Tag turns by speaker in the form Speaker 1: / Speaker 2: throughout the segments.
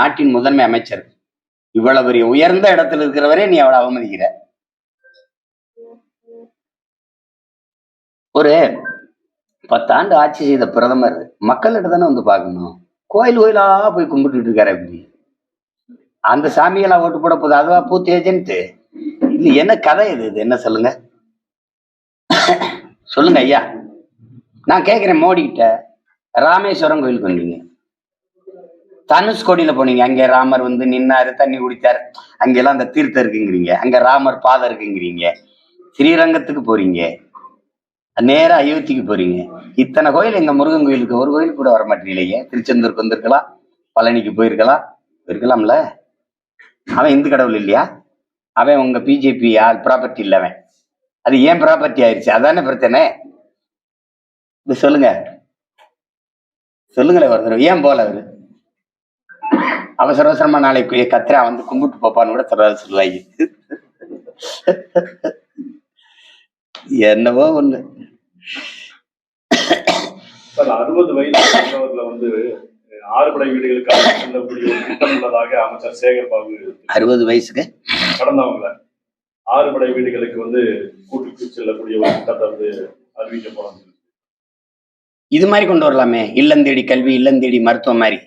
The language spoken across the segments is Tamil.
Speaker 1: நாட்டின் முதன்மை அமைச்சர். இவ்வளவு பெரிய உயர்ந்த இடத்துல இருக்கிறவரே நீ அவளை அவமதிக்கிற. ஒரு பத்தாண்டு ஆட்சி செய்த பிரதமர் மக்கள்கிட்ட தானே வந்து பார்க்கணும். கோயில் கோயிலா போய் கும்பிட்டுட்டு இருக்காரு அப்படி. அந்த சாமியெல்லாம் ஓட்டு போட போகுது அதுவா பூத்து ஏஜென்ட் இது என்ன கதை இது? இது என்ன சொல்லுங்க? சொல்லுங்க ஐயா. நான் கேட்கிறேன் மோடி கிட்ட ராமேஸ்வரம் கோயிலுக்கு வந்தீங்க. தனுஷ்கோடியில போனீங்க. அங்க ராமர் வந்து நின்னாரு தண்ணி குடித்தார் அங்கெல்லாம் அந்த தீர்த்தம் இருக்குங்கிறீங்க. அங்க ராமர் பாதம் இருக்குங்கிறீங்க. ஸ்ரீரங்கத்துக்கு போறீங்க. நேரா அயோத்திக்கு போறீங்க. இத்தனை கோயில் எங்க முருகன் கோயிலுக்கு ஒரு கோயில் கூட வர மாட்டீங்களே திருச்செந்தூருக்கு வந்திருக்கலாம் பழனிக்கு போயிருக்கலாம். போயிருக்கலாம்ல? அவன் இந்து கடவுள் இல்லையா? அவன் உங்க பிஜேபி ஆள் ப்ராப்பர்ட்டி இல்லை அவன். அது ஏன் ப்ராப்பர்ட்டி ஆயிடுச்சு அதானே பிரச்சனை. இது சொல்லுங்க. சொல்லுங்களேன் ஒரு தடவை ஏன் போல அவரு? அவசர அவசரமா நாளைக்கு கத்திரா வந்து கும்பிட்டு போப்பான்னு கூட சொல்றாரு சொல்லுவாங்க என்னவோ ஒண்ணு.
Speaker 2: அறுபது வயது உள்ளவர்ல வந்து ஆறுபடை வீடுகளுக்காக செல்லக்கூடிய ஒரு திட்டம் உள்ளதாக அமைச்சர் சேகர் பாபு
Speaker 1: அறுபது வயசுக்கு?
Speaker 2: கடந்தவங்கள ஆறுபடை வீடுகளுக்கு வந்து கூட்டுக்கு செல்லக்கூடிய ஒரு திட்டத்தை வந்து அறிவிக்க போறாங்க
Speaker 1: இது மாதிரி கொண்டு வரலாமே. இல்லந்தேடி கல்வி இல்லந்தேடி மருத்துவம் மாதிரி.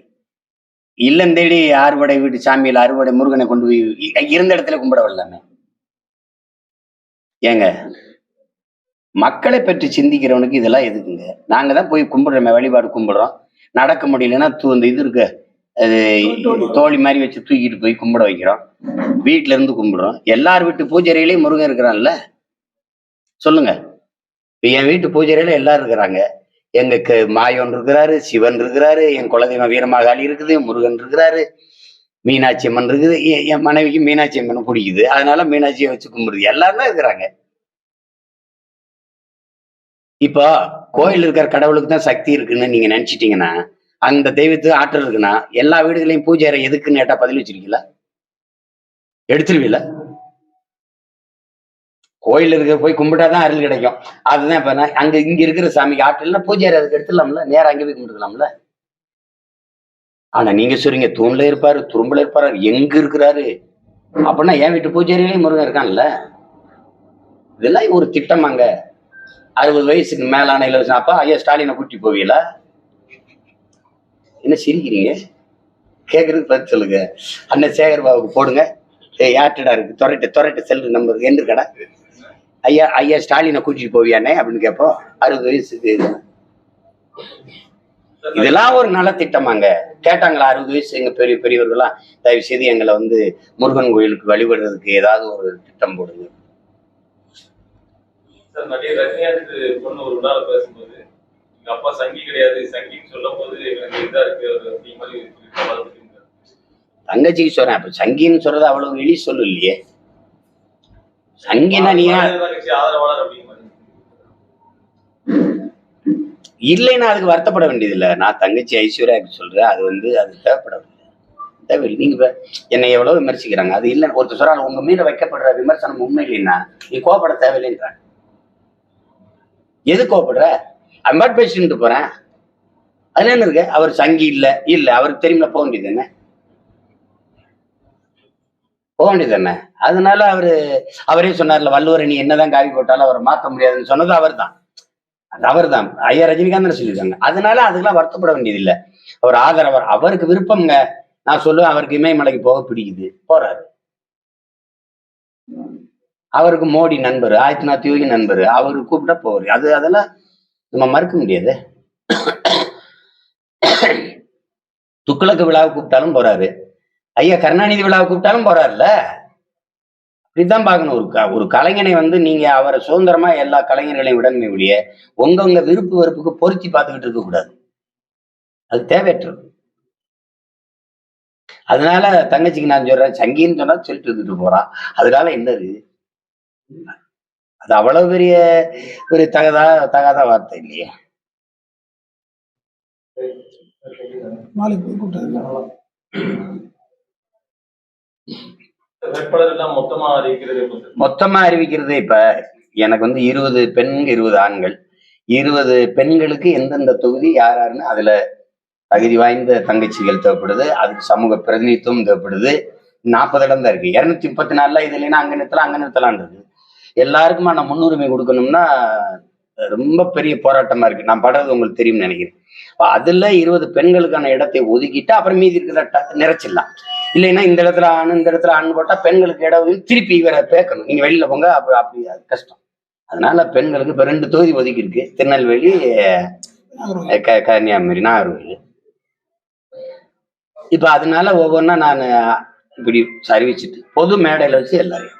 Speaker 1: இல்லந்தேடி ஆறுபடை வீட்டு சாமியில் அறுபடை முருகனை கொண்டு போய் இருந்த இடத்துல கும்பிட வரலாமே. ஏங்க மக்களை பற்றி சிந்திக்கிறவனுக்கு இதெல்லாம் எதுக்குங்க? நாங்க தான் போய் கும்பிடுறோமே வழிபாடு கும்பிடுறோம். நடக்க முடியலன்னா தூ இந்த இது இருக்கு அது தோழி மாதிரி வச்சு தூக்கிட்டு போய் கும்பிட வைக்கிறோம். வீட்டுல இருந்து கும்பிடுறோம். எல்லார் வீட்டு பூஜையிலையும் முருகன் இருக்கிறான்ல? சொல்லுங்க. என் வீட்டு பூஜையில எல்லாரும் இருக்கிறாங்க. எங்களுக்கு மாயோன் இருக்கிறாரு சிவன் இருக்கிறாரு என் குலதெய்வம் வீரமாகாளி இருக்குது முருகன் இருக்கிறாரு மீனாட்சி அம்மன் இருக்குது என் மனைவிக்கு மீனாட்சி அம்மன் பிடிக்குது. அதனால மீனாட்சியை வச்சு கும்பிடுது. எல்லாருமே இருக்கிறாங்க. இப்போ கோயில் இருக்கிற கடவுளுக்கு தான் சக்தி இருக்குன்னு நீங்க நினைச்சிட்டீங்கன்னா அந்த தெய்வத்துக்கு ஆற்றல் இருக்குன்னா எல்லா வீடுகளையும் பூஜை அறை எதுக்குன்னு கேட்டா பதில் வச்சிருக்கீங்களா? எடுத்துருவீல கோயில் இருக்க போய் கும்பிட்டாதான் அருள் கிடைக்கும். அதுதான் இப்ப நான் அங்க இங்க இருக்கிற சாமிக்கு ஆற்றல்னா பூஜை அறை அதுக்கு எடுத்துடலாம்ல? நேரம் அங்கே போய் கும்பிட்டுக்கலாம்ல? ஆனா நீங்க சொல்றீங்க தூண்ல இருப்பாரு துரும்புல இருப்பாரு எங்க இருக்கிறாரு? அப்படின்னா என் வீட்டு பூஜை முருகன் இருக்கான்ல? இதெல்லாம் ஒரு திட்டம் அங்க. அறுபது வயசுக்கு மேலான இலவசம் அப்பா ஐயா ஸ்டாலினை கூட்டி போவீங்களா? என்ன சிரிக்கிறீங்க? கேட்கறதுக்கு பதில் சொல்லுங்க. அண்ணன் சேகர் பாபுக்கு போடுங்க. ஏ யார்டா இருக்கு. துரட்டு துரட்டு செல்லு நம்பர் என்று கடை ஐயா ஐயா ஸ்டாலினை கூட்டிட்டு போவியானே அப்படின்னு கேட்போம். அறுபது வயசுக்கு இது. இதெல்லாம் ஒரு நல்ல திட்டமாங்க கேட்டாங்களா அறுபது வயசு எங்க பெரிய பெரியவர்கள்லாம்? தயவு செய்து எங்களை வந்து முருகன் கோயிலுக்கு வழிபடுறதுக்கு ஏதாவது ஒரு திட்டம் போடுங்க.
Speaker 3: அப்பா சங்கி கிடையாது சங்கின்னு சொல்லும் போது இதா இருக்கு
Speaker 1: தங்கச்சிக்கு சொல்றேன் அப்ப சங்கின்னு சொல்றது அவ்வளவு எளி சொல்லு இல்லையே. சங்கினா நீ இல்லைன்னா அதுக்கு வருத்தப்பட வேண்டியதில்லை. நான் தங்கச்சி ஐஸ்வர்யாவுக்கு சொல்றேன் அது வந்து அது தேவைப்படவில்லை. தேவையில்லை. நீங்க என்னை எவ்வளவு விமர்சிக்கிறாங்க. அது இல்லை. ஒருத்தர் சொல்றாங்க உங்க மீது வைக்கப்படுற விமர்சனம் உண்மை இல்லைன்னா நீ கோவப்பட தேவையில்லைன்றாங்க எது கோவப்படுற? அம்பாட் பேசிட்டு போறேன். அதுல என்ன இருக்கு? அவர் சங்கி இல்ல. இல்ல அவருக்கு தெரியுமில போக வேண்டியது என்ன? போக வேண்டியது என்ன அதனால அவரு அவரே சொன்னார்ல வள்ளுவர் நீ என்னதான் காவி போட்டாலும் அவரை மாத்த முடியாதுன்னு சொன்னது அவர்தான். அது அவர்தான். ஐயா ரஜினிகாந்த் சொல்லியிருக்காங்க. அதனால அதுக்கெல்லாம் வருத்தப்பட வேண்டியதில்லை. அவர் ஆதரவர் அவருக்கு விருப்பம்ங்க. நான் சொல்லுவேன் அவருக்கு இமயமலைக்கு போக பிடிக்குது. போறாரு. அவருக்கு மோடி நண்பர் ஆதித்யநாத் யோகி நண்பர் அவரு கூப்பிட்டா போவார். அது அதெல்லாம் நம்ம மறுக்க முடியாது. துக்ளக்கு விழாவை கூப்பிட்டாலும் போறாரு. ஐயா கருணாநிதி விழாவை கூப்பிட்டாலும் போறாருல்ல? இப்படிதான் பார்க்கணும். ஒரு க- ஒரு கலைஞனை வந்து நீங்க அவரை சுதந்திரமா எல்லா கலைஞர்களையும் விடணுமே ஒழிய உங்க உங்க விருப்பு வெறுப்புக்கு பொருத்தி பார்த்துக்கிட்டு இருக்க கூடாது. அது தேவையற்றது. அதனால தங்கச்சிக்கு நான் சொல்றேன் சங்கின்னு சொன்னா சொல்லிட்டு இருந்துட்டு போறான் அதனால என்னது? அது அவ்வளவு பெரிய ஒரு தகதா தகாத வார்த்தை இல்லையே.
Speaker 4: நாளைக்கு கூப்பிட்டு
Speaker 3: மொத்தமா அறிவிக்கிறது
Speaker 1: இப்ப எனக்கு வந்து இருபது பெண்கள் இருபது ஆண்கள். இருபது பெண்களுக்கு எந்தெந்த தொகுதி யார் யாருன்னு அதுல தகுதி வாய்ந்த தங்கச்சிகள் தேவைப்படுது அதுக்கு சமூக பிரதிநிதித்துவம் தேவைப்படுது. நாற்பது இடம் தான் இருக்கு. இருநூத்தி முப்பத்தி நாலுல இது இல்லைன்னா அங்க நிறுத்தலாம் அங்க நிறுத்தலான்றது இருக்கு. எல்லாருக்குமா நான் முன்னுரிமை கொடுக்கணும்னா ரொம்ப பெரிய போராட்டமா இருக்கு. நான் படுறது உங்களுக்கு தெரியும்னு நினைக்கிறேன். அதுல இருபது பெண்களுக்கான இடத்தை ஒதுக்கிட்டு அப்புறம் மீதி இருக்கிற ட- நிறைச்சிடலாம். இல்லைன்னா இந்த இடத்துல ஆண் இந்த இடத்துல ஆண் போட்டா பெண்களுக்கு இடம் திருப்பி இவரை பேக்கணும். நீங்க வெளியில போங்க அப்ப அப்படி அது கஷ்டம். அதனால பெண்களுக்கு இப்ப ரெண்டு தொகுதி ஒதுக்கி இருக்கு. திருநெல்வேலி கன்னியாகுமரி நாகர்கோவில். இப்ப அதனால ஒவ்வொன்றா நான் இப்படி அறிவிச்சிட்டு பொது மேடையில வச்சு எல்லாரையும்.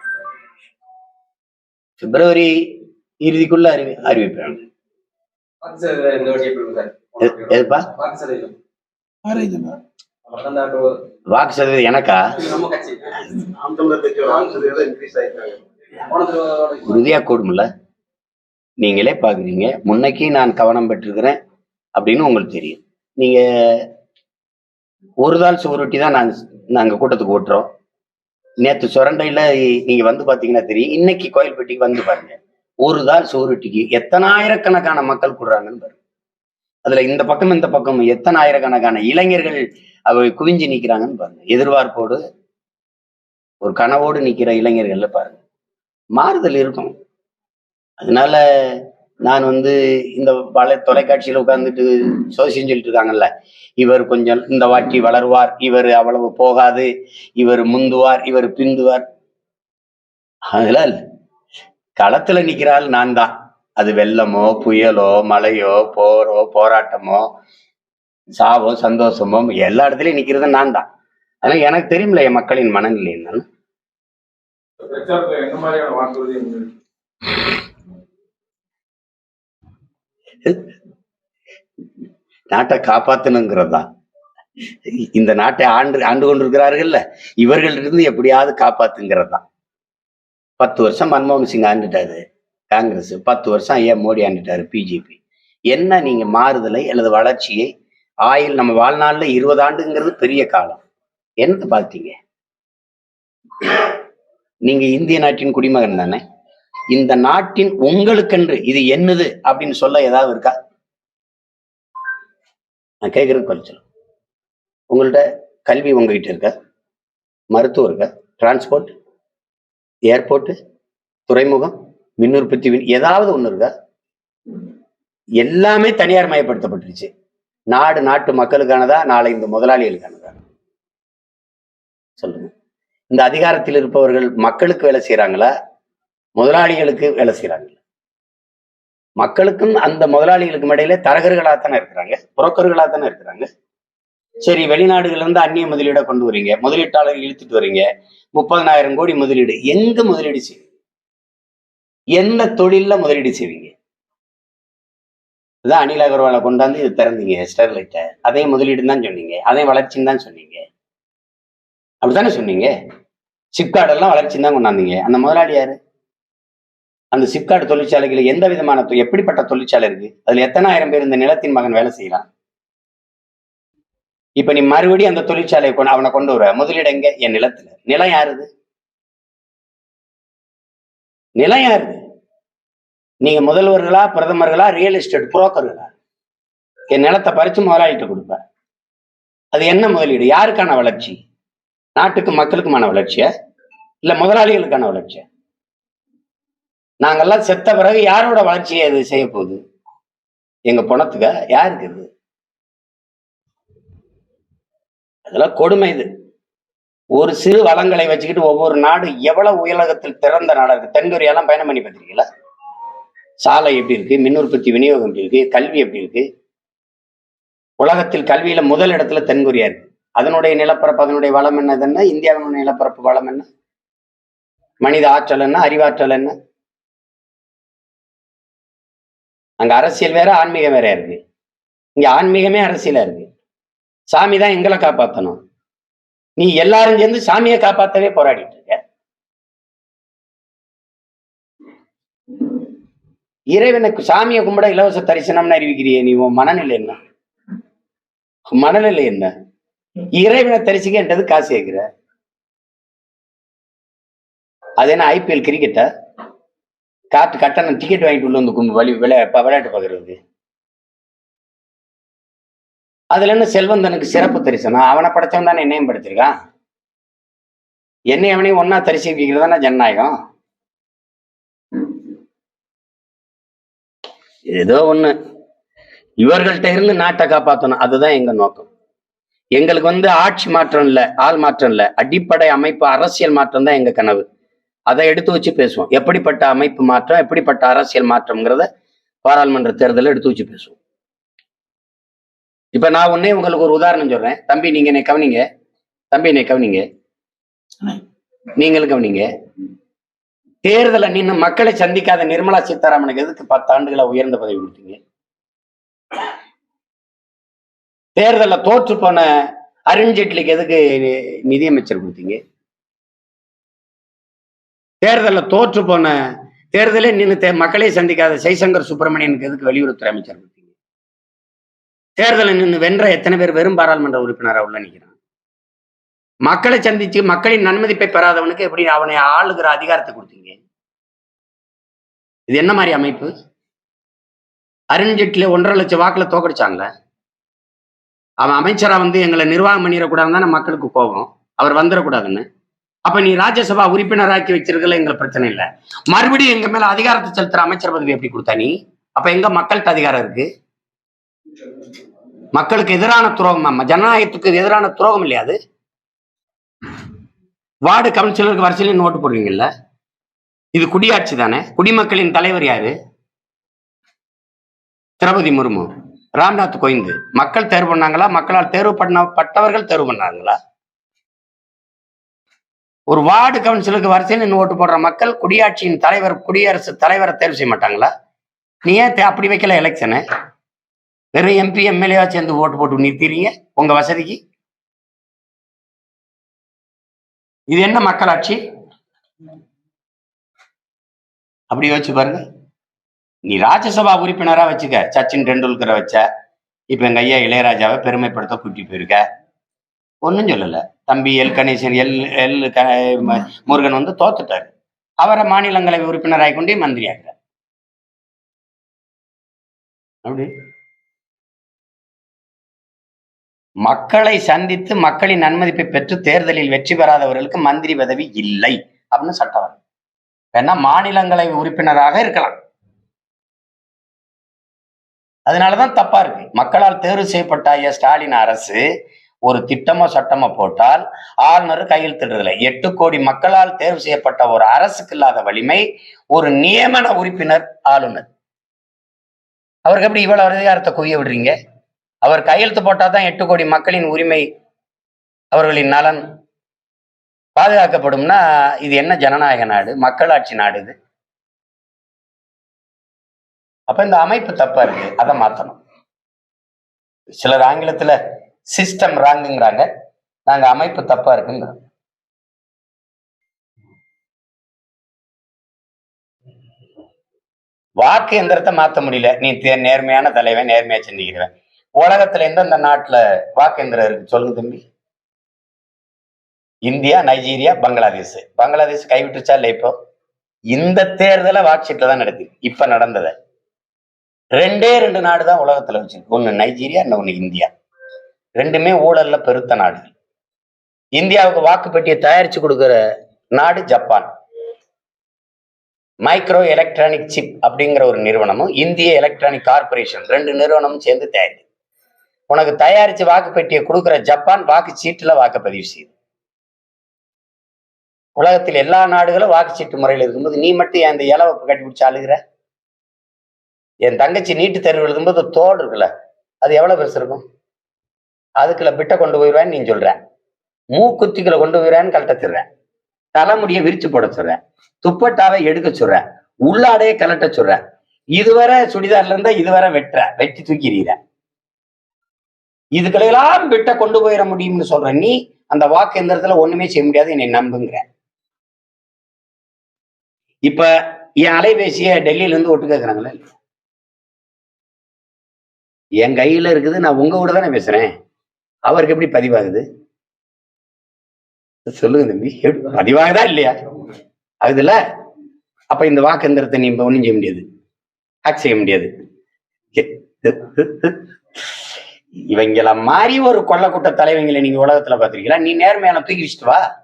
Speaker 1: பிப்ரவரி இறுதிக்குள்ள அறிவி அறிவிப்பேன். எதுப்பா?
Speaker 5: வாக்கு சதவீதம்.
Speaker 1: எனக்கா? உறுதியா கூடும்ல? நீங்களே பாக்குறீங்க. முன்னைக்கு நான் கவனம் பெற்றிருக்கிறேன் அப்படின்னு உங்களுக்கு தெரியும். நீங்க ஒரு தாள் சுவரொட்டி தான் நாங்க நாங்க கூட்டத்துக்கு ஓட்டுறோம். நேத்து சுரண்டையில நீங்க வந்து பாத்தீங்கன்னா தெரியும். இன்னைக்கு கோயில்பட்டிக்கு வந்து பாருங்க. ஒரு தாள் சுவரொட்டிக்கு எத்தனாயிரக்கணக்கான மக்கள் கூடுறாங்கன்னு பாருங்க. அதுல இந்த பக்கம் இந்த பக்கம் எத்தனை ஆயிரக்கணக்கான இளைஞர்கள் அவை குவிஞ்சு நிக்கிறாங்கன்னு பாருங்க. எதிர்பார்ப்போடு ஒரு கனவோடு நிக்கிற இளைஞர்கள்ல பாருங்க. மாறுதல் இருக்கும். அதனால நான் வந்து இந்த வலை தொலைக்காட்சியில உட்கார்ந்துட்டு சோசியம் சொல்லிட்டு இருக்காங்கல்ல இவர் கொஞ்சம் இந்த வாட்டி வளருவார் இவர் அவ்வளவு போகாது இவர் முந்துவார் இவர் பிந்துவார். அதெல்லாம் களத்துல நிக்கிறாள் நான் தான். அது வெள்ளமோ புயலோ மழையோ போரோ போராட்டமோ சாவோ சந்தோஷமோ எல்லா இடத்துலயும் நிக்கிறது நான் தான். அதனால எனக்கு தெரியும்ல என் மக்களின் மனநிலை என்னன்னு. நாட்டை காப்பாத்தணுங்கிறது? தான் இந்த நாட்டை ஆண்டு ஆண்டு கொண்டிருக்கிறார்கள்ல இவர்கள் இருந்து எப்படியாவது காப்பாத்துங்கிறது? தான் பத்து வருஷம் மன்மோகன் சிங் ஆண்டுட்டாரு காங்கிரஸ். பத்து வருஷம் ஐயா மோடி ஆண்டுட்டாரு பிஜேபி என்ன நீங்க மாறுதலை அல்லது வளர்ச்சியை ஆயில் நம்ம வாழ்நாள்ல இருபது ஆண்டுங்கிறது பெரிய காலம். என்னத்தை பார்த்தீங்க? நீங்க இந்திய நாட்டின் குடிமகன் தானே? இந்த நாட்டின் உங்களுக்கென்று இது என்னது அப்படின்னு சொல்ல ஏதாவது இருக்கா? நான் கேட்கறது பதில் உங்கள்ட்ட கல்வி உங்ககிட்ட இருக்கா? மருத்துவம் இருக்க? டிரான்ஸ்போர்ட் ஏர்போர்ட் துறைமுகம் மின் உற்பத்தி வின்- ஏதாவது ஒண்ணு இருக்கா? எல்லாமே தனியார் மயப்படுத்தப்பட்டுருச்சு. நாடு நாட்டு மக்களுக்கானதா? நாளை இந்த முதலாளிகளுக்கானதா? சொல்லுங்க. இந்த அதிகாரத்தில் இருப்பவர்கள் மக்களுக்கு வேலை செய்யறாங்களா முதலாளிகளுக்கு வேலை செய்கிறாங்களா மக்களுக்கும் அந்த முதலாளிகளுக்கும் இடையில தரகர்களாக தானே இருக்கிறாங்க? புரோக்கர்களாக தானே இருக்கிறாங்க? சரி வெளிநாடுகள்ல இருந்து அந்நிய முதலீடை கொண்டு வரீங்க. முதலீட்டாளர் இழுத்துட்டு வரீங்க. முப்பதனாயிரம் கோடி முதலீடு. எங்க முதலீடு செய்வீங்க? எந்த தொழில முதலீடு செய்வீங்க? இதான் அனில் அகர்வாலை கொண்டாந்து இது திறந்தீங்க ஸ்டெர்லைட்டை அதே முதலீடுன்னு தான் சொன்னீங்க அதே வளர்ச்சின்னு தான் சொன்னீங்க. அப்படித்தானே சொன்னீங்க? சிப்கார்டெல்லாம் வளர்ச்சின்னு தான் கொண்டாந்தீங்க. அந்த முதலாளி யாரு? அந்த சிப்கார்டு தொழிற்சாலைகள் எந்த விதமான எப்படிப்பட்ட தொழிற்சாலை இருக்கு? அதுல எத்தனாயிரம் பேர் இந்த நிலத்தின் மகன் வேலை செய்யலாம்? இப்ப நீ மறுபடியும் அந்த தொழிற்சாலையை கொண்டு அவனை கொண்டு வர. முதலீடு எங்க? என் நிலத்துல. நிலம் யாருது நிலம் யாருது நீங்க முதல்வர்களா பிரதமர்களா ரியல் எஸ்டேட் புரோக்கர்களா என் நிலத்தை பறிச்சு முதலாளிகிட்ட கொடுப்ப. அது என்ன முதலீடு? யாருக்கான வளர்ச்சி? நாட்டுக்கு மக்களுக்குமான வளர்ச்சியா? இல்ல முதலாளிகளுக்கான வளர்ச்சியா? நாங்கெல்லாம் செத்த பிறகு யாரோட வளர்ச்சியை அது செய்ய போகுது? எங்க பணத்துக்கா? யாருக்கு இது? அதெல்லாம் கொடுமை இது. ஒரு சிறு வளங்களை வச்சுக்கிட்டு ஒவ்வொரு நாடு எவ்வளவு உயலகத்தில் திறந்த நாடா இருக்கு? தென்கொரியாலாம் பயணம் பண்ணி பார்த்திருக்கீங்களா? சாலை எப்படி இருக்கு? மின் உற்பத்தி விநியோகம் எப்படி இருக்கு? கல்வி எப்படி இருக்கு? உலகத்தில் கல்வியில முதல் இடத்துல தென்கொரியா இருக்கு. அதனுடைய நிலப்பரப்பு அதனுடைய வளம் என்னது என்ன? இந்தியாவினுடைய நிலப்பரப்பு வளம் என்ன? மனித ஆற்றல் என்ன? அறிவாற்றல் என்ன? அங்க அரசியல் வேற ஆன்மீகம் வேற இருக்கு. இங்க ஆன்மீகமே அரசியலா இருக்கு. சாமி தான் எங்களை காப்பாத்தணும். நீ எல்லாரும் சேர்ந்து சாமியை காப்பாத்தவே போராடிட்டு இருக்க. இறைவனுக்கு சாமியை கும்பிட இலவச தரிசனம்னு அறிவிக்கிறியே நீ உன் மனநிலை என்ன? மனநிலை என்ன? இறைவனை தரிசிக்கன்றது காசு கேட்கிற? அது என்ன ஐபிஎல் கிரிக்கெட்டா காட்டு கட்டணம் டிக்கெட் வாங்கிட்டு உள்ள வந்து கும்பி வழி விளையா விளையாட்டு பார்க்கறது. அதுல என்ன செல்வந்தனுக்கு சிறப்பு தரிசனம்? அவனை படைச்சவன் தானே என்னையும் படைச்சிருக்கான்? என்னை அவனையும் ஒன்னா தரிசிக்கிறது தானே ஜனநாயகம்? ஏதோ ஒண்ணு. இவர்கள்ட்ட இருந்து நாட்டை காப்பாற்றணும் அதுதான் எங்க நோக்கம். எங்களுக்கு வந்து ஆட்சி மாற்றம் இல்ல ஆள் மாற்றம் இல்ல. அடிப்படை அமைப்பு அரசியல் மாற்றம் தான் எங்க கனவு. அதை எடுத்து வச்சு பேசுவோம். எப்படிப்பட்ட அமைப்பு மாற்றம் எப்படிப்பட்ட அரசியல் மாற்றம்ங்கிறத பாராளுமன்ற தேர்தலில் எடுத்து வச்சு பேசுவோம். இப்ப நான் உடனே உங்களுக்கு ஒரு உதாரணம் சொல்றேன். தம்பி நீங்க என்னை கவனிங்க. தம்பி என்னை கவனிங்க. நீங்களும் கவனிங்க. தேர்தலை நின்று மக்களை சந்திக்காத நிர்மலா சீதாராமனுக்கு எதுக்கு பத்து ஆண்டுகளை உயர்ந்த பதவி கொடுத்தீங்க? தேர்தலில் தோற்று போன அருண்ஜேட்லிக்கு எதுக்கு நிதியமைச்சர் கொடுத்தீங்க? தேர்தலில் தோற்று போன தேர்தலே நின்று மக்களே மக்களை சந்திக்காத ஜெய்சங்கர் சுப்பிரமணியனுக்கு எதுக்கு வெளியுறவுத்துறை அமைச்சர் கொடுத்தீங்க? தேர்தலில் நின்று வென்ற எத்தனை பேர் வெறும் பாராளுமன்ற உறுப்பினராக உள்ள நிக்கிறான் மக்களை சந்திச்சு மக்களின் நன்மதிப்பை பெறாதவனுக்கு எப்படி அவனை ஆளுகிற அதிகாரத்தை கொடுத்தீங்க? இது என்ன மாதிரி அமைப்பு? அருண்ஜேட்லி ஒன்றரை லட்சம் வாக்குல தோக்கடிச்சாங்களே? அவன் அமைச்சரா வந்து எங்களை நிர்வாகம் பண்ணிடக்கூடாதுன்னு தானே மக்களுக்கு கோபம். அவர் வந்துடக்கூடாதுன்னு. அப்ப நீ ராஜ்யசபா உறுப்பினராக்கி வச்சிருக்கல எங்களுக்கு பிரச்சனை இல்லை. மறுபடியும் எங்க மேல அதிகாரத்தை செலுத்துற அமைச்சர் பதவி எப்படி கொடுத்தா நீ? அப்ப எங்க மக்கள்கிட்ட அதிகாரம் இருக்கு? மக்களுக்கு எதிரான துரோகம் ஜனநாயகத்துக்கு எதிரான துரோகம் இல்லையா அது? வார்டு கவுன்சிலருக்கு வரிசையில் ஓட்டு போடுவீங்கல்ல? இது குடியாட்சி தானே? குடிமக்களின் தலைவர் யாரு? திரௌபதி முர்மு. ராம்நாத் கோவிந்த். மக்கள் தேர்வு பண்ணாங்களா? மக்களால் தேர்வு பண்ணப்பட்டவர்கள் தேர்வு பண்ணாங்களா? ஒரு வார்டு கவுன்சிலருக்கு வரிசையில் நின்று ஓட்டு போடுற மக்கள் குடியாட்சியின் தலைவர் குடியரசு தலைவரை தேர்வு செய்ய மாட்டாங்களா? நீ ஏன் தே- அப்படி வைக்கல எலெக்ஷனு வெறும் எம்பி எம்எல்ஏவா சேர்ந்து ஓட்டு போட்டு நிறுத்திறீங்க உங்க வசதிக்கு? இது என்ன மக்களாட்சி? அப்படி யோசிச்சு பாருங்க. நீ ராஜ்யசபா உறுப்பினரா வச்சுக்க. சச்சின் டெண்டுல்கரை வச்ச. இப்ப எங்க ஐயா இளையராஜாவை பெருமைப்படுத்த கூட்டி போயிருக்க. ஒன்றும் சொல்லல. தம்பி எல். கணேசன் எல். எல். க- முருகன் வந்து தோத்துட்டாரு. அவரை மாநிலங்களவை உறுப்பினராக கொண்டே மந்திரி அப்படி. மக்களை சந்தித்து மக்களின் நன்மதிப்பை பெற்று தேர்தலில் வெற்றி பெறாதவர்களுக்கு மந்திரி பதவி இல்லை அப்படின்னு சட்டம் வரும் வேணா மாநிலங்களை உறுப்பினராக இருக்கலாம். அதனாலதான் தப்பா இருக்கு. மக்களால் தேர்வு செய்யப்பட்ட ஐயா ஸ்டாலின் அரசு ஒரு திட்டமோ சட்டமோ போட்டால் ஆளுநர் கையெழுத்திடுறதில்ல எட்டு கோடி மக்களால் தேர்வு செய்யப்பட்ட ஒரு அரசுக்கு இல்லாத வலிமை ஒரு நியமன உறுப்பினர் ஆளுநர். அவருக்கு எப்படி இவ்வளவு அதிகாரத்தை குவிய விடுறீங்க? அவர் கையெழுத்து போட்டாதான் எட்டு கோடி மக்களின் உரிமை அவர்களின் நலன் பாதுகாக்கப்படும்னா இது என்ன ஜனநாயக நாடு? மக்களாட்சி நாடு இது. அப்ப இந்த அமைப்பு தப்பா இருக்கு. அதை மாத்தணும். சிலர் ஆங்கிலத்துல சிஸ்டம் ராங்குங்கிறாங்க நாங்க அமைப்பு தப்பா இருக்குங்கிறோம் வாக்கு எந்திரத்தை மாத்த முடியல. நீ தே- நேர்மையான தலைவன் நேர்மையா சிந்திக்கிறவன். உலகத்துல எந்தெந்த நாட்டுல வாக்கெந்திரம் இருக்கு சொல்லுங்க தம்பி. India Nigeria Bangladesh. பங்களாதேஷ் கைவிட்டுச்சா இல்லை இப்போ? இந்த தேர்தலை வாக்ஷீட்ல தான் நடக்குது. இப்ப நடந்ததை. ரெண்டே ரெண்டு நாடு தான் உலகத்துல வச்சிருக்கு. ஒன்னு நைஜீரியா இன்னொன்னு இந்தியா. ரெண்டுமே ஊழல்ல பெருத்த நாடுகள் இந்தியாவுக்கு வாக்குப்பெட்டியை தயாரிச்சு கொடுக்கிற நாடு ஜப்பான். மைக்ரோ எலக்ட்ரானிக் சிப் அப்படிங்கிற ஒரு நிறுவனமும் இந்திய எலக்ட்ரானிக் கார்பரேஷன் ரெண்டு நிறுவனமும் சேர்ந்து தயாரிக்கும் உனக்கு தயாரிச்சு வாக்குப்பெட்டியை கொடுக்குற ஜப்பான் வாக்கு சீட்டுல வாக்குப்பதிவு செய்யுது உலகத்தில் எல்லா நாடுகளும் வாக்குச்சீட்டு முறையில் இருக்கும்போது நீ மட்டும் என் இந்த இலவை கட்டி பிடிச்சி அழுகிற? என் தங்கச்சி நீட்டு தேர்வு எழுதும்போது தோடு இருக்குல்ல அது எவ்வளவு பெருசு இருக்கும்? அதுக்குள்ள பிட்டை கொண்டு போயிடுவேன்னு நீ சொல்ற. மூக்குத்திகளை கொண்டு போயிடுவேன்னு கழட்ட சொல்றேன் தலைமுடியை விரிச்சு போட சொல்றேன் துப்பட்டாவை எடுக்க சொல்றேன் உள்ளாடையை கலட்ட சொல்றேன் இதுவரை சுடிதார்ல இருந்தா இதுவரை வெட்டுற. வெட்டி தூக்கிடுறேன் இதுக்களையெல்லாம் விட்ட கொண்டு போயிட முடியும்னு சொல்ற நீ அந்த வாக்கு எந்திரத்துல ஒண்ணுமே செய்ய முடியாது என்னை நம்புங்கிற. இப்ப என் அலைபேசிய டெல்லியில இருந்து ஒட்டு கேட்கறாங்களே என் கையில இருக்குது நான் உங்க கூட தானே பேசுறேன். அவருக்கு எப்படி பதிவாகுது? சொல்லுங்க தம்பி பதிவாகுதா இல்லையா? ஆகுதுல்ல? அப்ப இந்த வாக்கு எந்திரத்தை நீ இப்ப ஒண்ணும் செய்ய முடியாது. ஹேக் செய்ய முடியாது. இவங்கள மாதிரி ஒரு கொள்ளக்கூட்ட தலைவங்களை நீங்க உலகத்துல பாத்திருக்கீங்களா நீ நேர்மையான தூக்கி வச்சுட்டு வா.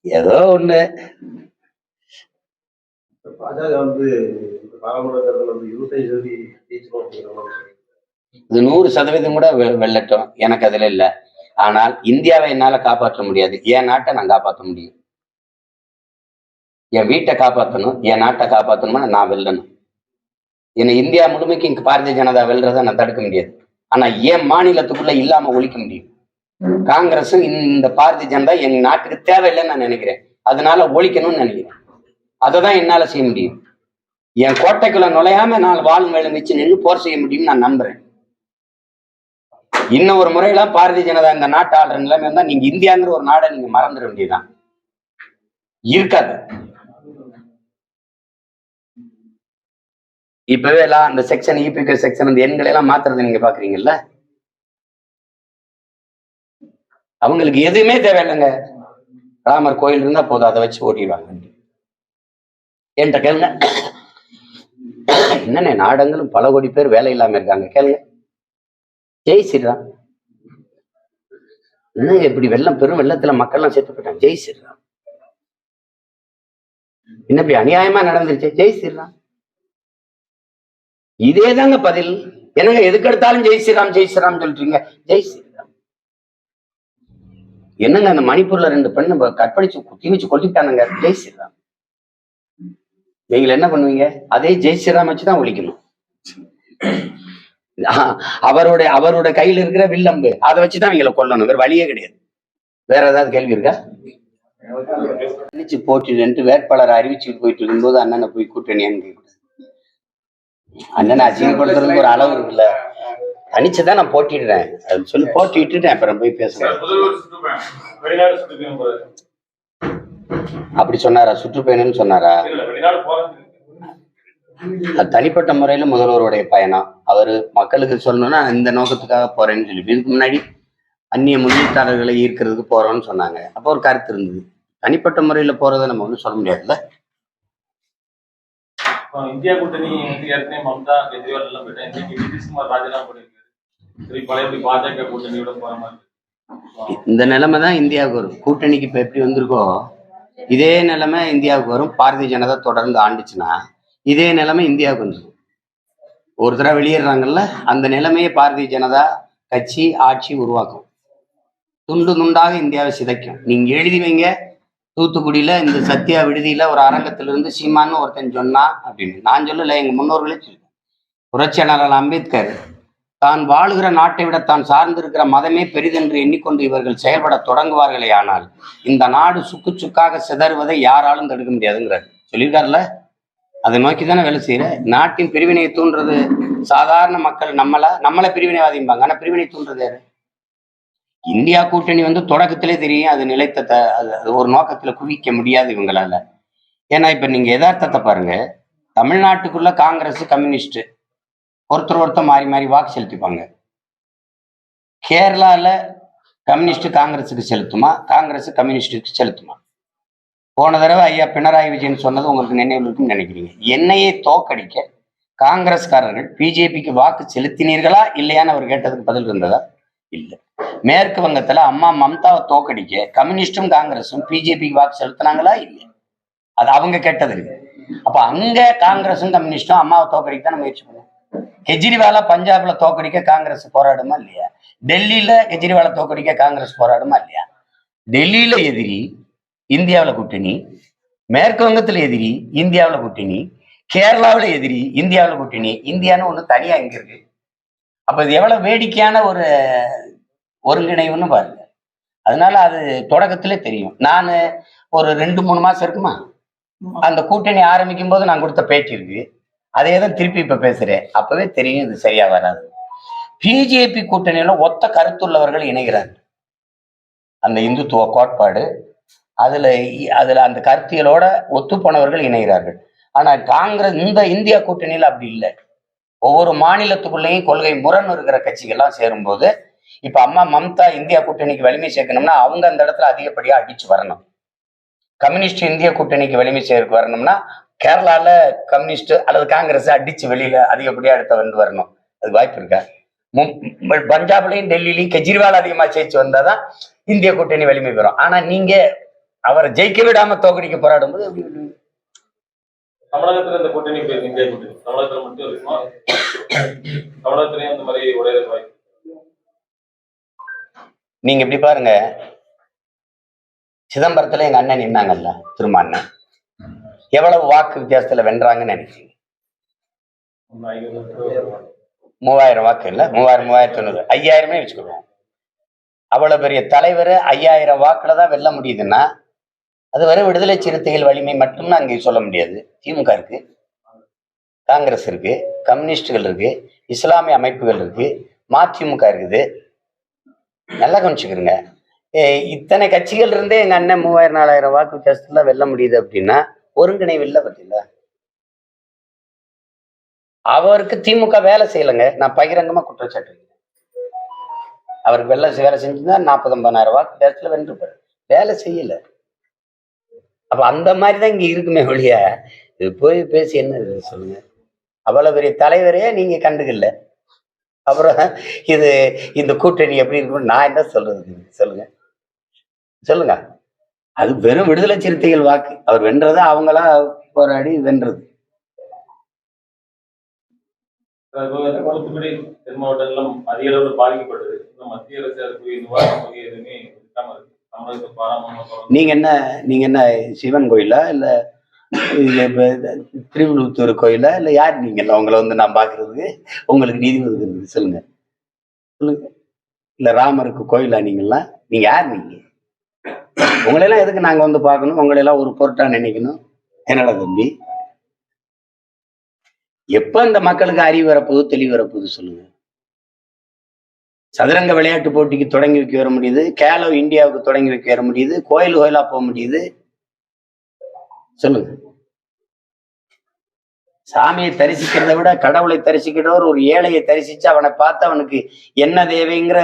Speaker 1: ஏதோ ஒண்ணு. இது நூறு சதவீதம் கூட வெ- வெல்லட்டும். எனக்கு அதுல இல்ல. ஆனால் இந்தியாவை என்னால காப்பாற்ற முடியாது. என் நாட்டை நான் காப்பாற்ற முடியும். என் வீட்டை காப்பாற்றணும் என் நாட்டை காப்பாற்றணும்னா நான் வெல்லணும். என்னை இந்தியா முழுமைக்கு இங்க பாரதிய ஜனதா வெல்றதை நான் தடுக்க முடியாது. ஆனா என் மாநிலத்துக்குள்ள இல்லாம ஒழிக்க முடியும். காங்கிரஸும் இந்த பாரதிய ஜனதா என் நாட்டுக்கு தேவையில்லைன்னு நான் நினைக்கிறேன். அதனால ஒழிக்கணும்னு நினைக்கிறேன். அதை தான் என்னால செய்ய முடியும். என் கோட்டைக்குள்ள நுழையாம நான் வாழும் வேலை வச்சு நின்று போர் செய்ய முடியும்னு நான் நம்புறேன். இன்னும் ஒரு முறையெல்லாம் பாரதிய ஜனதா இந்த நாட்டு ஆளுற நிலைமை இருந்தா நீங்க இந்தியாங்கிற ஒரு நாடை நீங்க மறந்துட வேண்டியதுதான். இருக்காது. இப்பவே எல்லாம் அந்த செக்ஷன் இபிக்கு செக்ஷன் அந்த எண்களை எல்லாம் மாத்துறது நீங்க பாக்குறீங்கல்ல? அவங்களுக்கு எதுவுமே தேவையில்லைங்க. ராமர் கோயில் இருந்தா போதும் அதை வச்சு ஓட்டிடுவாங்க. என்கிட்ட கேளுங்க. என்னென்ன நாடங்களும் பல கோடி பேர் வேலை இல்லாம இருக்காங்க. கேளுங்க. ஜெய் ஸ்ரீராம். என்ன இப்படி வெள்ளம் பெரும் வெள்ளத்துல மக்கள்லாம் செத்து போயிட்டாங்க? ஜெய் ஸ்ரீராம். என்ன இப்படி அநியாயமா நடந்துருச்சு? ஜெய் ஸ்ரீராம். இதே தாங்க பதில். என்னங்க எதுக்கு எடுத்தாலும் ஜெய் ஸ்ரீராம் ஜெய் ஸ்ரீராம் சொல்றீங்க? ஜெய் ஸ்ரீராம். என்னங்க அந்த மணிப்பூர்ல ரெண்டு பெண்ணு ப- கற்பழிச்சு குத்தி வச்சு கொல்லிட்டானுங்க. ஜெய் ஸ்ரீராம். நீங்க என்ன பண்ணுவீங்க? அதே ஜெய் ஸ்ரீராம் வச்சுதான் ஒழிக்கணும். அவருடைய அவருடைய கையில இருக்கிற வில்லம்பு அதை வச்சுதான் இவங்களை கொல்லணும். வேற வழியே கிடையாது. வேற ஏதாவது கேள்வி இருக்கா? போட்டிட்டு வேட்பாளரை அறிவிச்சுட்டு போயிட்டு இருக்கும்போது அண்ணனை போய் கூட்டணியான்னு அண்ணனை அசிங்கப்படுத்துறதுக்கு ஒரு அளவு இருக்குல்ல. தனிச்சுதான் நான் போட்டிடுறேன் அது சொல்லி போட்டிட்டுட்டேன் அப்புறம் போய் பேசுறேன் அப்படி சொன்னாரா? சுற்றுப்பயணம்னு சொன்னாரா? தனிப்பட்ட முறையில முதல்வருடைய பயணம். அவரு மக்களுக்கு சொல்லணும்னா இந்த நோக்கத்துக்காக போறேன்னு சொல்லி. இதுக்கு முன்னாடி அந்நிய முதலீட்டாளர்களை ஈர்க்கிறதுக்கு போறோம்னு சொன்னாங்க. அப்போ ஒரு கருத்து இருந்தது. தனிப்பட்ட முறையில போறதை நம்ம ஒன்றும் சொல்ல முடியாதுல்ல?
Speaker 3: இந்தியா கூட்டணி வந்து ஏற்கனவே மம்தா கெஜ்ரிவால் எல்லாம் போயிட்டா இன்னைக்கு நிதிஷ்குமார் ராஜினாமா பண்ணியிருக்காரு. சரி பழைய பாஜக கூட்டணியோட போற மாதிரி
Speaker 1: இந்த நிலைமை தான் இந்தியாவுக்கு வரும். கூட்டணிக்கு இப்போ எப்படி வந்திருக்கோ இதே நிலைமை இந்தியாவுக்கு வரும். பாரதிய ஜனதா தொடர்ந்து ஆண்டுச்சுன்னா இதே நிலைமை இந்தியாவுக்கு வந்துடும் ஒரு தடவை வெளியேறாங்கல்ல அந்த நிலைமையை பாரதிய ஜனதா கட்சி ஆட்சி உருவாக்கும். துண்டு துண்டாக இந்தியாவை சிதைக்கும். நீங்க எழுதி வைங்க தூத்துக்குடியில இந்த சத்யா விடுதியில ஒரு அரங்கத்திலிருந்து சீமான்னு ஒருத்தன் சொன்னா அப்படின்னு. நான் சொல்லல எங்க முன்னோர்களே சொல்லுவேன் புரட்சியாளர் அம்பேத்கர் தான் வாழுகிற நாட்டை விட தான் சார்ந்திருக்கிற மதமே பெரிதென்று எண்ணிக்கொண்டு இவர்கள் செயல்பட தொடங்குவார்களே ஆனால் இந்த நாடு சுக்கு சுக்காக சிதறுவதை யாராலும் தடுக்க முடியாதுங்கிறார். சொல்லியிருக்காருல்ல? அதை நோக்கி தானே வேலை செய்யற? நாட்டின் பிரிவினையை தூண்டுறது சாதாரண மக்கள் நம்மள நம்மளை பிரிவினைவாதிம்பாங்க ஆனா பிரிவினை தூண்டுறது யாரு? இந்தியா கூட்டணி வந்து தொடக்கத்திலே தெரியும். அது நிலைத்த அது அது ஒரு நோக்கத்துல குவிக்க முடியாது இவங்களால. ஏன்னா இப்ப நீங்க யதார்த்தத்தை பாருங்க. தமிழ்நாட்டுக்குள்ள காங்கிரஸ் கம்யூனிஸ்ட் ஒருத்தர் ஒருத்தர் மாறி மாறி வாக்கு செலுத்திப்பாங்க. கேரளால கம்யூனிஸ்ட் காங்கிரஸுக்கு செலுத்துமா? காங்கிரஸ் கம்யூனிஸ்டுக்கு செலுத்துமா? போன தடவை ஐயா பினராயி விஜயன் சொன்னது உங்களுக்கு நினைவில் இருக்குன்னு நினைக்கிறீங்க. என்னையே தோக்கடிக்க காங்கிரஸ்காரர்கள் பிஜேபிக்கு வாக்கு செலுத்தினீர்களா? இல்லையான்னு அவர் கேட்டதுக்கு பதில் இருந்ததா? இல்லை. மேற்கு வங்கத்துல அம்மா மம்தாவை தோக்கடிக்க கம்யூனிஸ்டும் காங்கிரஸும் பிஜேபிக்கு வாக்கு செலுத்தினாங்களா? இல்லை. அது அவங்க கேட்டது இருக்கு அப்ப அங்க காங்கிரஸும் கம்யூனிஸ்டும் அம்மாவை தோக்கடிக்க தான் முயற்சி பண்ணுவோம் கெஜ்ரிவாலை பஞ்சாப்ல தோக்கடிக்க காங்கிரஸ் போராடுமா இல்லையா? டெல்லியில கெஜ்ரிவாலை தோக்கடிக்க காங்கிரஸ் போராடுமா இல்லையா? டெல்லியில எதிரி இந்தியாவுல கூட்டணி மேற்கு வங்கத்துல எதிரி இந்தியாவுல கூட்டணி கேரளாவுல எதிரி இந்தியாவுல கூட்டணி இந்தியான்னு ஒண்ணு தனியா இங்க இருக்கு. அப்ப இது எவ்வளவு வேடிக்கையான ஒரு ஒருங்கிணைவுன்னு பாருங்க. அதனால அது தொடக்கத்திலே தெரியும். நான் ஒரு ரெண்டு மூணு மாசம் இருக்குமா? அந்த கூட்டணி ஆரம்பிக்கும் போது நான் கொடுத்த பேட்டி இருக்கு அதே தான் திருப்பி இப்ப பேசுறேன். அப்பவே தெரியும் இது சரியா வராது. பிஜேபி கூட்டணியில ஒத்த கருத்துள்ளவர்கள் இணைகிறார்கள் அந்த இந்துத்துவ கோட்பாடு அதுல அதுல அந்த கருத்தியலோட ஒத்துப்போனவர்கள் இணைகிறார்கள். ஆனா காங்கிரஸ் இந்த இந்தியா கூட்டணியில அப்படி இல்லை. ஒவ்வொரு மாநிலத்துக்குள்ளேயும் கொள்கை முரண் இருக்கிற கட்சிகள்லாம் சேரும்போது இப்ப அம்மா மம்தா இந்தியா கூட்டணிக்கு வலிமை சேர்க்கணும்னா அவங்க அந்த இடத்துல அதிகப்படியா அடிச்சு வரணும். கம்யூனிஸ்ட் இந்திய கூட்டணிக்கு வலிமை சேர்க்க வரணும்னா கேரளால கம்யூனிஸ்ட் அல்லது காங்கிரஸ் அடிச்சு வெளியில அதிகப்படியா அடுத்த வந்து வரணும். அது வாய்ப்பு இருக்கா? மும்- ப- பஞ்சாப்லயும் கெஜ்ரிவால் அதிகமா ஜெயிச்சு வந்தாதான் இந்திய கூட்டணி வலிமை பெறும். ஆனா நீங்க அவரை ஜெயிக்க விடாம தோக்கடிக்க போராடும் போது எப்படி
Speaker 3: தமிழகத்துல இந்த கூட்டணி பேர் எங்கே கூட்டணி. தமிழகத்துல மட்டும் இருக்குமா தமிழகத்திலயும் அந்த மாதிரி உடைய வாய்ப்பு
Speaker 1: நீங்க இப்படி பாருங்க. சிதம்பரத்துல எங்க அண்ணன் நின்னாங்கல்ல திரும்ப அண்ணன். எவ்வளவு வாக்கு வித்தியாசத்துல வென்றாங்கன்னு
Speaker 3: நினைச்சீங்க
Speaker 1: மூவாயிரம் வாக்கு இல்ல? மூவாயிரம் மூவாயிரத்தி தொண்ணூறு. ஐயாயிரமே வச்சுக்கிடுவோம் அவ்வளவு பெரிய தலைவர் ஐயாயிரம் வாக்குல தான் வெல்ல முடியுதுன்னா அதுவரை விடுதலை சிறுத்தைகள் வலிமை மட்டும்னு அங்கே சொல்ல முடியாது. திமுக இருக்கு காங்கிரஸ் இருக்கு கம்யூனிஸ்டுகள் இருக்கு இஸ்லாமிய அமைப்புகள் இருக்கு மதிமுக இருக்குது. நல்லா கவனிச்சுக்கிறங்க இத்தனை கட்சிகள் இருந்தே எங்க அண்ணன் மூவாயிரம் நாலாயிரம் வாக்கு வித்தியாசத்துல வெல்ல முடியுது அப்படின்னா ஒருங்கிணைவு இல்லை பார்த்தீங்களா அவருக்கு திமுக வேலை செய்யலைங்க. நான் பகிரங்கமா குற்றச்சாட்டு அவருக்கு வெள்ள வேலை செஞ்சிருந்தா நாற்பது ஐம்பதாயிரம் வாக்கு வித்தியாசத்துல வென்றுப்பாரு. வேலை செய்யல. அப்ப அந்த மாதிரி தான் இங்க இருக்குமே ஒழிய இது போய் பேசி என்ன இது சொல்லுங்க? அவ்வளவு பெரிய தலைவரே நீங்க கண்டுக்கல. அப்புறம் இது இந்த கூட்டணி எப்படி இருக்கும் நான் என்ன சொல்றது சொல்லுங்க. சொல்லுங்க. அது வெறும் விடுதலை சிறுத்தைகள் வாக்கு. அவர் வென்றது அவங்களா போராடி வென்றது.
Speaker 3: மாவட்டங்களும் அதிக அளவில் பாதிக்கப்பட்டது. மத்திய அரசு அதுக்குரிய நிவாரணம் எதுவுமே
Speaker 1: நீங்க என்ன நீங்க என்ன சிவன் கோயிலா இல்ல திருவிழுத்தூர் கோயிலா இல்ல யார் நீங்க? உங்களை வந்து நான் பாக்குறதுக்கு உங்களுக்கு நீதி ஒதுக்குறது சொல்லுங்க. சொல்லுங்க. இல்ல ராமருக்கு கோயிலா நீங்கெல்லாம் நீங்க யார் நீங்க? உங்களெல்லாம் எதுக்கு நாங்க வந்து பார்க்கணும்? உங்களெல்லாம் ஒரு பொருட்டா நினைக்கணும்? என்னடா தம்பி? எப்ப இந்த மக்களுக்கு அறிவு வரப்போகுது தெளிவு வரப்போகுது சொல்லுங்க. சதுரங்க விளையாட்டு போட்டிக்கு தொடங்கி வைக்க வர முடியுது. கேலோ இந்தியாவுக்கு தொடங்கி வைக்க வர முடியுது. கோயில் கோயிலா போக முடியுது. சொல்லுங்க. சாமியை தரிசிக்கிறத விட கடவுளை தரிசிக்கிறவர் ஒரு ஏழையை தரிசிச்சு அவனை பார்த்து அவனுக்கு என்ன தேவைங்கிற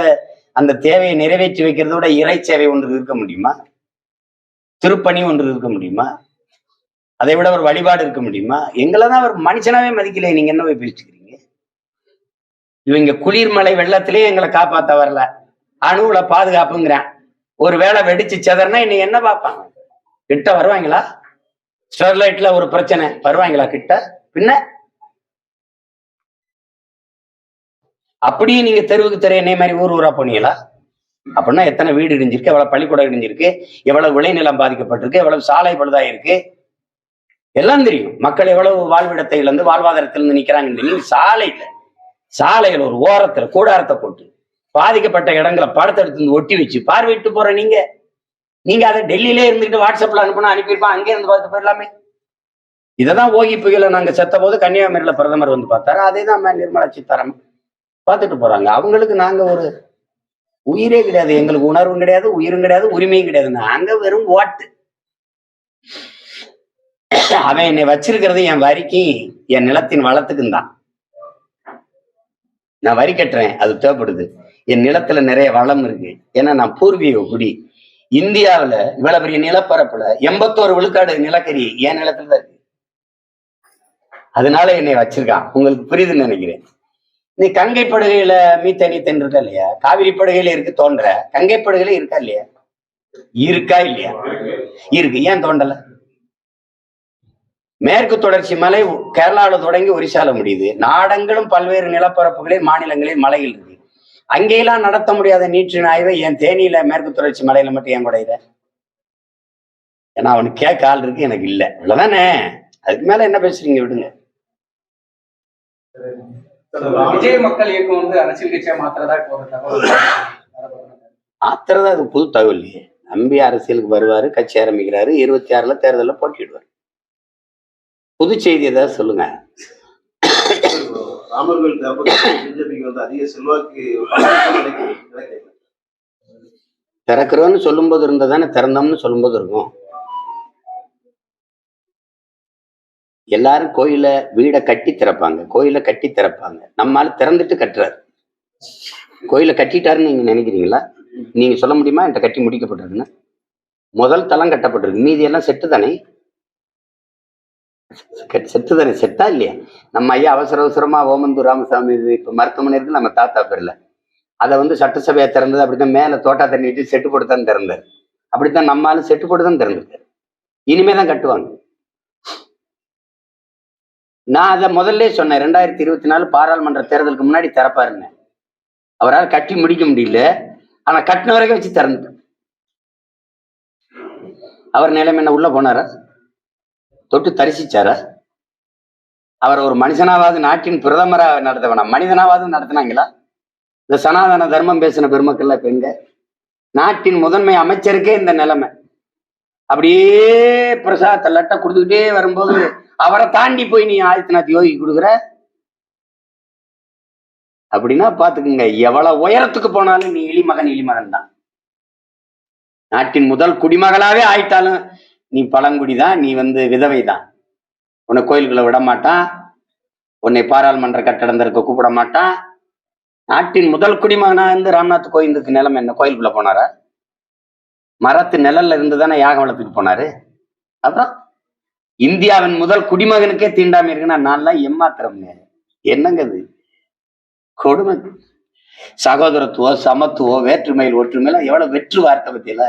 Speaker 1: அந்த தேவையை நிறைவேற்றி வைக்கிறத விட இறை சேவை ஒன்று இருக்க முடியுமா? திருப்பணி ஒன்று இருக்க முடியுமா? அதை விட ஒரு வழிபாடு இருக்க முடியுமா? எங்களை தான் அவர் மனுஷனாவே மதிக்கலையே. நீங்க என்ன போய் பேசிக்கிறீங்க? இவங்க குளிர்மலை வெள்ளத்திலே எங்களை காப்பாத்த வரல. அணுவுல பாதுகாப்புங்கிறேன். ஒரு வேளை வெடிச்சு செதறனா இன்னைக்கு என்ன பார்ப்பாங்க? கிட்ட வருவாங்களா? ஸ்டெர்லைட்ல ஒரு பிரச்சனை. வருவாங்களா கிட்ட? பின்ன? அப்படியே நீங்க தெருவுக்கு தெரு என்னை மாதிரி ஊர் ஊரா போனீங்களா? அப்படின்னா எத்தனை வீடு இடிஞ்சிருக்கு எவ்வளவு பள்ளிக்கூடம் இடிஞ்சிருக்கு எவ்வளவு விளைநிலம் பாதிக்கப்பட்டிருக்கு எவ்வளவு சாலை பழுதாயிருக்கு? எல்லாம் தெரியும். மக்கள் எவ்வளவு வாழ்விடத்தை இழந்து வாழ்வாதாரத்திலிருந்து நிக்கிறாங்கன்னு தெரியும். சாலையில. சாலைகள் ஒரு ஓரத்துல கூடாரத்தை போட்டு பாதிக்கப்பட்ட இடங்களை படத்தை எடுத்து வந்து ஒட்டி வச்சு பார்வையிட்டு போற நீங்க. நீங்க அதை டெல்லியிலே இருந்துட்டு வாட்ஸ்அப்ல அனுப்பினா அனுப்பியிருப்பா அங்கே இருந்து பார்த்து போயிடலாமே. இததான் ஓகி புயல நாங்க செத்த போது கன்னியாகுமரியில பிரதமர் வந்து பார்த்தாரு. அதே தான் நிர்மலா சீதாராமன் பார்த்துட்டு போறாங்க. அவங்களுக்கு நாங்க ஒரு உயிரே கிடையாது. எங்களுக்கு உணர்வும் கிடையாது உயிரும் கிடையாது உரிமையும் கிடையாது. நாங்க வெறும் ஓட்டு. அவன் என்னை வச்சிருக்கிறது என் வரிக்கு என் நிலத்தின் வளத்துக்கும் தான். நான் வரி கட்டுறேன் அது தேவைப்படுது. என் நிலத்துல நிறைய வளம் இருக்கு. ஏன்னா நான் பூர்வீக குடி. இந்தியாவுல இவ்வளவு பெரிய நிலப்பரப்புல எண்பத்தோரு விழுக்காடு நிலக்கரி என் நிலத்துல தான் இருக்கு. அதனால என்னை வச்சிருக்கான். உங்களுக்கு புரியுதுன்னு நினைக்கிறேன். நீ கங்கை படுகையில மீத்தேனி தென் இருக்கா இல்லையா? காவிரி படுகையில இருக்கு தோன்ற. கங்கை படுகையில இருக்கா இல்லையா? இருக்கா இல்லையா? இருக்கு. ஏன் தோண்டலை? மேற்கு தொடர்ச்சி மலை கேரளாவில் தொடங்கி ஒரிசால முடியுது. நாடெங்கிலும் பல்வேறு நிலப்பரப்புகளில் மாநிலங்களில் மலைகள் இருக்கு. அங்கெல்லாம் நடத்த முடியாத நீற்றின் ஆய்வை என் தேனியில மேற்கு தொடர்ச்சி மலையில மட்டும் ஏன் குடையிற ஏன்னா அவனுக்கு கேட்க ஆள் இருக்கு எனக்கு இல்ல. இவ்வளவுதானே அதுக்கு மேல என்ன பேசுறீங்க விடுங்க.
Speaker 5: விஜய் மக்கள் இயக்கம் வந்து அரசியல் கட்சியா மாத்திரதா
Speaker 1: ஆத்திரதான் அது புது தகவல் நம்பி அரசியலுக்கு வருவாரு கட்சி ஆரம்பிக்கிறாரு இருபத்தி ஆறுல தேர்தலில் போட்டியிடுவார். புது செய்தி ஏதாவது சொல்லுங்க.
Speaker 6: ராமர் கோயில் தேர்தல் பிஜேபிக்கு வந்து அதிக செல்வாக்கு
Speaker 1: திறக்கிறோன்னு சொல்லும்போது இருந்ததானே திறந்தோம்னு சொல்லும்போது இருக்கும். எல்லாரும் கோயில வீடை கட்டி திறப்பாங்க கோயிலை கட்டி திறப்பாங்க. நம்மால திறந்துட்டு கட்டுறாரு. கோயிலை கட்டிட்டாருன்னு நீங்க நினைக்கிறீங்களா? நீங்க சொல்ல முடியுமா? என்கிட்ட கட்டி முடிக்கப்பட்டிருக்குன்னு? முதல் தளம் கட்டப்பட்டிருக்கு. மீதி எல்லாம் செட்டு தானே செத்து தானே செத்தா இல்லையா? நம்ம ஐயா அவசர அவசரமா ஓமந்தூர் ராமசாமி இது இப்ப மருத்துவமனை இருக்கு நம்ம தாத்தா பேர்ல. அதை வந்து சட்டசபையை திறந்தது அப்படித்தான் மேல தோட்டா தண்ணி வச்சு செட்டு போட்டு தான் திறந்தார். அப்படித்தான் நம்மாலும் செட்டு போட்டு தான் திறந்திருக்காரு. இனிமே தான் கட்டுவாங்க. நான் அதை முதல்ல சொன்னேன் ரெண்டாயிரத்தி இருபத்தி நாலு பாராளுமன்ற தேர்தலுக்கு முன்னாடி திறப்பாருன்னு. அவரால் கட்டி முடிக்க முடியல. ஆனா கட்டின வரைக்கும் வச்சு திறந்துட்டேன் அவர் நிலைமை என்ன உள்ள போனாரா? தொட்டு தரிசிச்சாரா? அவர் ஒரு மனுஷனாவது நாட்டின் பிரதமராக நடத்த மனிதனாவது நடத்தினாங்களா? இந்த சனாதன தர்மம் பேசின பெருமக்கள்ல இப்ப எங்க? நாட்டின் முதன்மை அமைச்சருக்கே இந்த நிலைமை. அப்படியே பிரசாத்த லட்டை கொடுத்துக்கிட்டே வரும்போது அவரை தாண்டி போய் நீ ஆதித்யநாத் யோகி கொடுக்குற? அப்படின்னா பாத்துக்குங்க எவ்வளவு உயரத்துக்கு போனாலும் நீ இளிமகன் இளிமகன் தான் நாட்டின் முதல் குடிமகளாவே ஆயிட்டாலும் நீ பழங்குடி தான் நீ வந்து விதவை தான் உன்னை கோயிலுக்குள்ள விட மாட்டான் உன்னை பாராளுமன்ற கட்டடம் திறக்க கூப்பிட மாட்டான் நாட்டின் முதல் குடிமகனா இருந்து ராம்நாத் கோவிந்துக்கு நிலம் என்ன? கோயிலுக்குள்ள போனாரா? மரத்து நிழல்ல இருந்து தானே யாகம் வளர்த்துட்டு போனாரு? அப்புறம் இந்தியாவின் முதல் குடிமகனுக்கே தீண்டாம இருக்குன்னா நான்லாம் ஏமாத்திரம் என்னங்க இது? கொடுமை. சகோதரத்துவம் சமத்துவம் வேற்றுமையில் ஒற்றுமையில எவ்வளவு வெற்று வார்த்தை பத்தியில